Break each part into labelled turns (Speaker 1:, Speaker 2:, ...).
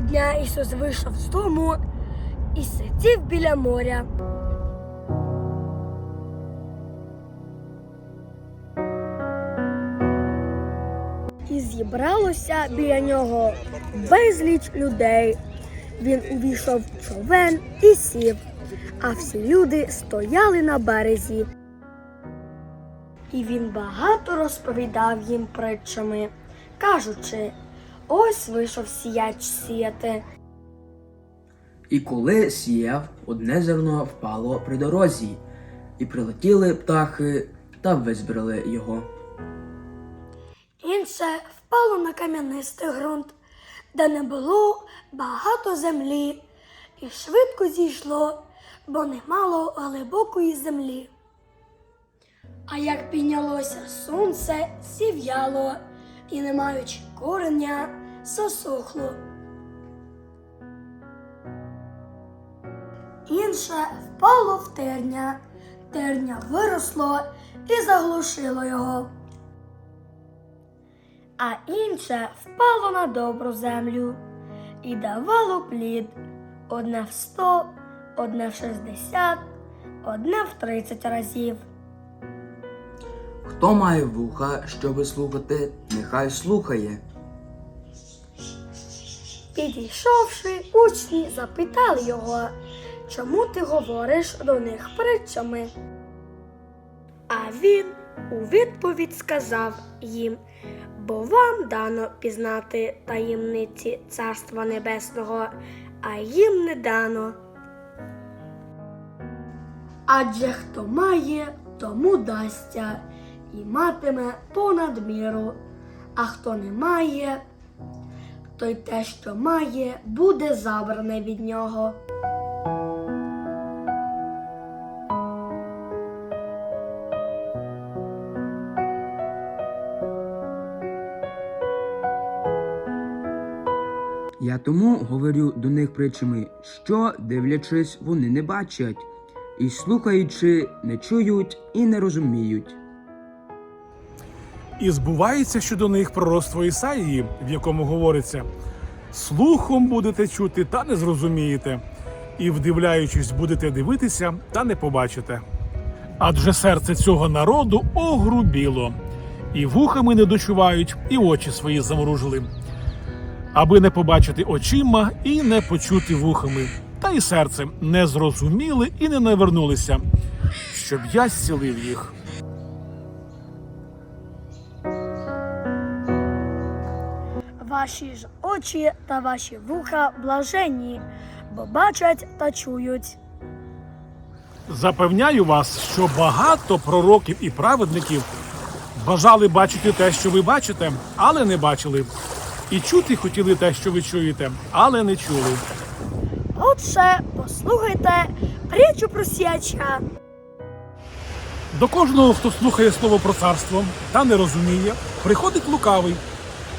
Speaker 1: Дня Ісус вийшов з дому і сидів біля моря. І зібралося біля нього безліч людей. Він увійшов в човен і сів, а всі люди стояли на березі. І він багато розповідав їм притчами, кажучи: ось вийшов сіяч сіяти.
Speaker 2: І коли сіяв, одне зерно впало при дорозі, і прилетіли птахи та визбрали його.
Speaker 1: Інше впало на кам'янистий ґрунт, де не було багато землі, і швидко зійшло, бо не мало глибокої землі. А як піднялося сонце, сів'яло, і, не маючи кореня, засохло. Інше впало в терня, терня виросло і заглушило його а інше впало на добру землю і давало плід одне в сто, одне в шістдесят, одне в тридцять разів.
Speaker 2: Хто має вуха, щоби слухати, нехай слухає.
Speaker 1: Підійшовши, учні запитали його, чому ти говориш до них притчами? А він у відповідь сказав їм, бо вам дано пізнати таємниці Царства Небесного, а їм не дано. Адже хто має, тому дасться, і матиме понад міру, а хто не має, той те, що має, буде забране від нього.
Speaker 2: Я тому говорю до них притчами, що, дивлячись, вони не бачать, і слухаючи, не чують і не розуміють.
Speaker 3: І збувається щодо них пророцтво Ісаїї, в якому говориться: слухом будете чути та не зрозумієте, і вдивляючись, будете дивитися та не побачите. Адже серце цього народу огрубіло, і вухами не дочувають, і очі свої замружили, аби не побачити очима і не почути вухами, та й серцем не зрозуміли і не навернулися, щоб я зцілив їх.
Speaker 1: Ваші ж очі та ваші вуха блаженні, бо бачать та чують.
Speaker 3: Запевняю вас, що багато пророків і праведників бажали бачити те, що ви бачите, але не бачили. І чути хотіли те, що ви чуєте, але не чули.
Speaker 1: Отже, послухайте притчу про сіяча.
Speaker 3: До кожного, хто слухає слово про царство та не розуміє, приходить лукавий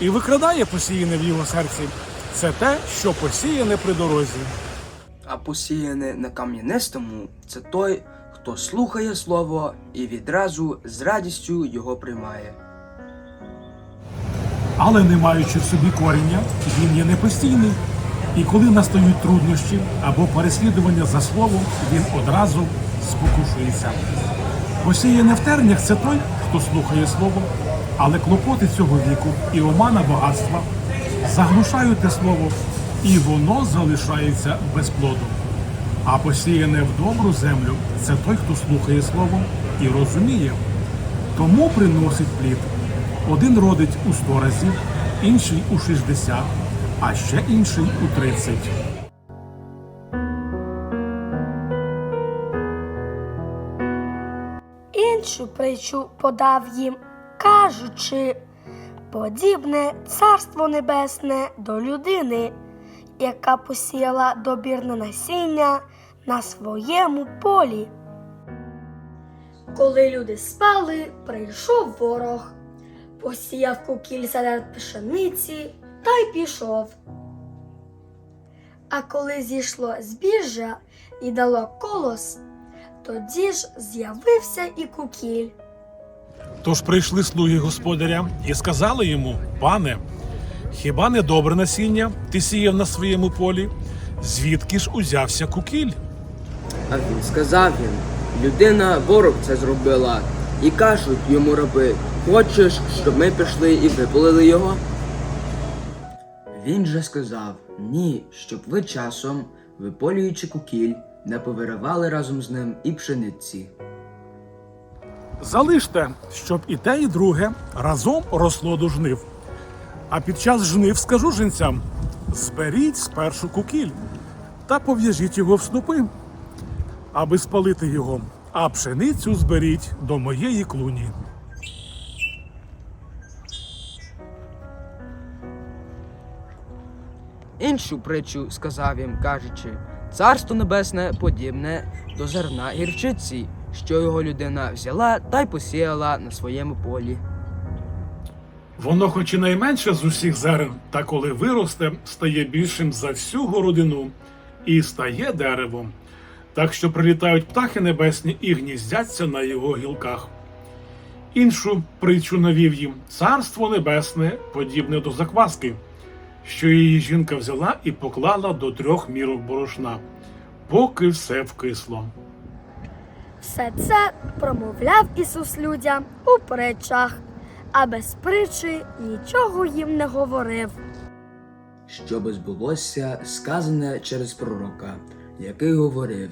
Speaker 3: і викрадає посіяне в його серці. Це те, що посіяне при дорозі.
Speaker 2: А посіяне на кам'янистому це той, хто слухає слово і відразу з радістю його приймає.
Speaker 3: Але не маючи в собі коріння, він є непостійний. І коли настають труднощі або переслідування за словом, він одразу спокушується. Посіяне в тернях це той, хто слухає слово, але клопоти цього віку і омана багатства заглушають те слово, і воно залишається без плоду. А посіяне в добру землю це той, хто слухає слово і розуміє, тому приносить плід. Один родить у сто разів, інший у шістдесят, а ще інший у тридцять.
Speaker 1: Іншу притчу подав їм, кажучи, подібне царство небесне до людини, яка посіяла добірне насіння на своєму полі. Коли люди спали, прийшов ворог, посіяв кукіль серед пшениці та й пішов. А коли зійшло збіжжя і дало колос, тоді ж з'явився і кукіль.
Speaker 3: Тож прийшли слуги господаря і сказали йому: Пане, Хіба не добре насіння ти сіяв на своєму полі? Звідки ж узявся кукіль?
Speaker 2: А він сказав їм: людина ворог це зробила. І кажуть йому раби, хочеш, щоб ми пішли і випалили його? Він же сказав: ні, щоб ви часом, виполюючи кукіль, не повиривали разом з ним і пшениці.
Speaker 3: Залиште, щоб і те, і друге разом росло до жнив. А під час жнив скажу жінцям: зберіть спершу кукіль та пов'яжіть його в снопи, аби спалити його, а пшеницю зберіть до моєї клуні.
Speaker 2: Іншу притчу сказав їм, кажучи: Царство небесне подібне до зерна гірчиці, що його людина взяла та й посіяла на своєму полі.
Speaker 3: Воно, хоч і найменше з усіх зерен, та коли виросте, стає більшим за всю городину і стає деревом. Так що прилітають птахи небесні і гніздяться на його гілках. Іншу притчу навів їм царство небесне, подібне до закваски, що її жінка взяла і поклала до трьох мірок борошна, поки все вкисло.
Speaker 4: Все це промовляв Ісус людям у притчах, а без притчі нічого їм не говорив.
Speaker 2: Щоби збулося сказане через пророка, який говорив: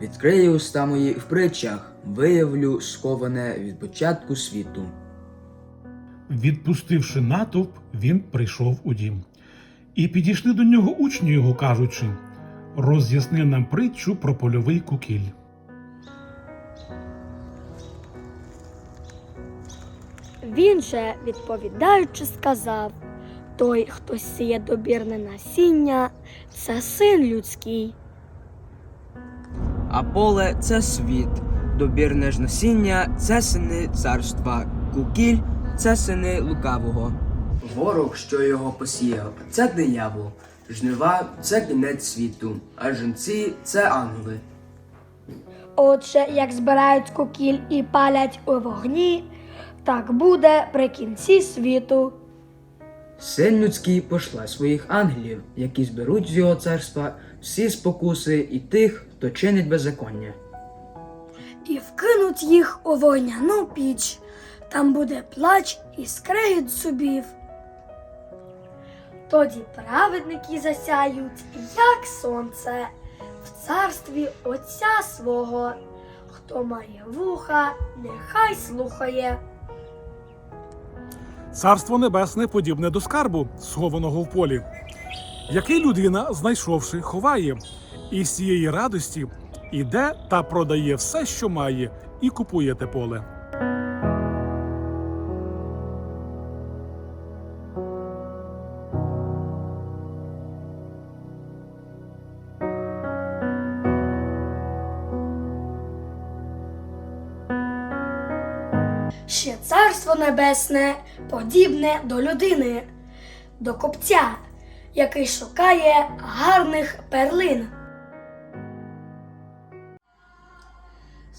Speaker 2: Відкрию уста мої в притчах, виявлю сковане від початку світу.
Speaker 3: Відпустивши натовп, він прийшов у дім. І підійшли до нього учні його, кажучи: роз'ясни нам притчу про польовий кукіль.
Speaker 4: Він же, відповідаючи, сказав: Той, хто сіє добірне насіння, це син людський.
Speaker 2: А поле це світ, добірне ж насіння це сини царства, кукіль це сини лукавого. Ворог, що його посіяв, це диявол, жнива це кінець світу, а жінці це ангели.
Speaker 4: Отже, як збирають кукіль і палять у вогні, так буде при кінці світу.
Speaker 2: Син людський пошле своїх ангелів, які зберуть з його царства всі спокуси і тих, хто чинить беззаконня.
Speaker 1: І вкинуть їх у вогняну піч. Там буде плач і скрегіт зубів.
Speaker 4: Тоді праведники засяють, як сонце, в царстві Отця свого. Хто має вуха, нехай слухає.
Speaker 3: Царство небесне подібне до скарбу, схованого в полі, який людина, знайшовши, ховає, і з цієї радості іде та продає все, що має, і купує те поле.
Speaker 1: Ще царство небесне подібне до людини, до копця, який шукає гарних перлин.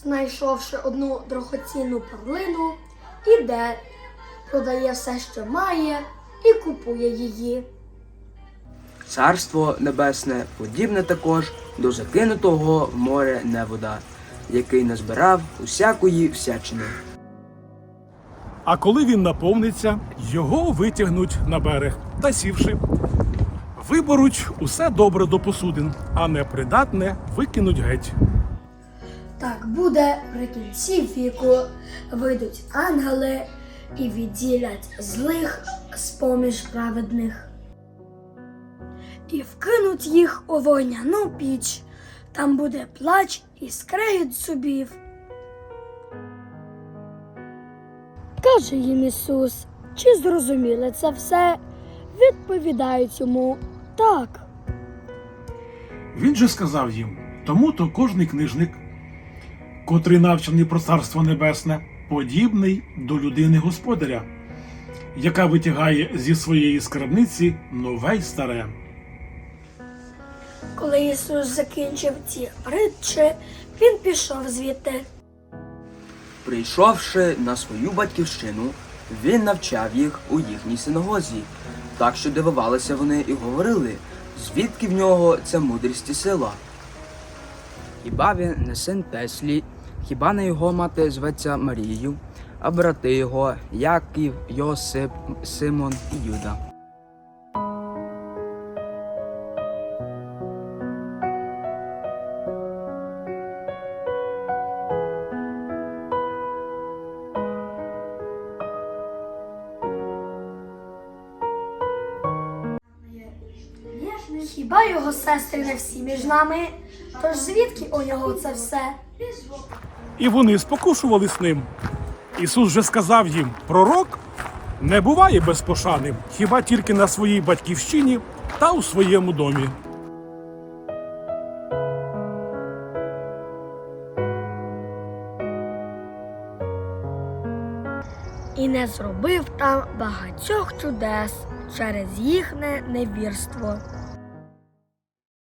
Speaker 1: Знайшовши одну дорогоцінну перлину, іде, продає все, що має, і купує її.
Speaker 2: Царство небесне подібне також до закинутого в море невода, який назбирав усякої всячини.
Speaker 3: А коли він наповниться, його витягнуть на берег та сівши. Виберуть усе добре до посудин, а непридатне викинуть геть.
Speaker 1: Так буде при кінці віку. Вийдуть ангели і відділять злих з поміж праведних. І вкинуть їх у вогняну піч. Там буде плач і скрегіт зубів.
Speaker 4: Каже їм Ісус, чи зрозуміли це все? Відповідають йому так.
Speaker 3: Він же сказав їм: тому то кожний книжник, котрий навчений про царство небесне, подібний до людини господаря, яка витягає зі своєї скарбниці нове й старе.
Speaker 1: Коли Ісус закінчив ці притчі, він пішов звідти.
Speaker 2: Прийшовши на свою батьківщину, він навчав їх у їхній синагозі. так що дивувалися вони і говорили, звідки в нього ця мудрість і сила. Хіба він не син Теслі, хіба не його мати зветься Марією, а брати його Яків, Йосип, Симон і Юда.
Speaker 1: Хіба його сестри не всі між нами? Тож звідки у нього це все?
Speaker 3: І вони спокушувались ним. Ісус же сказав їм: пророк не буває безпошаним, хіба тільки на своїй батьківщині та у своєму домі.
Speaker 1: І не зробив там багатьох чудес через їхнє невірство.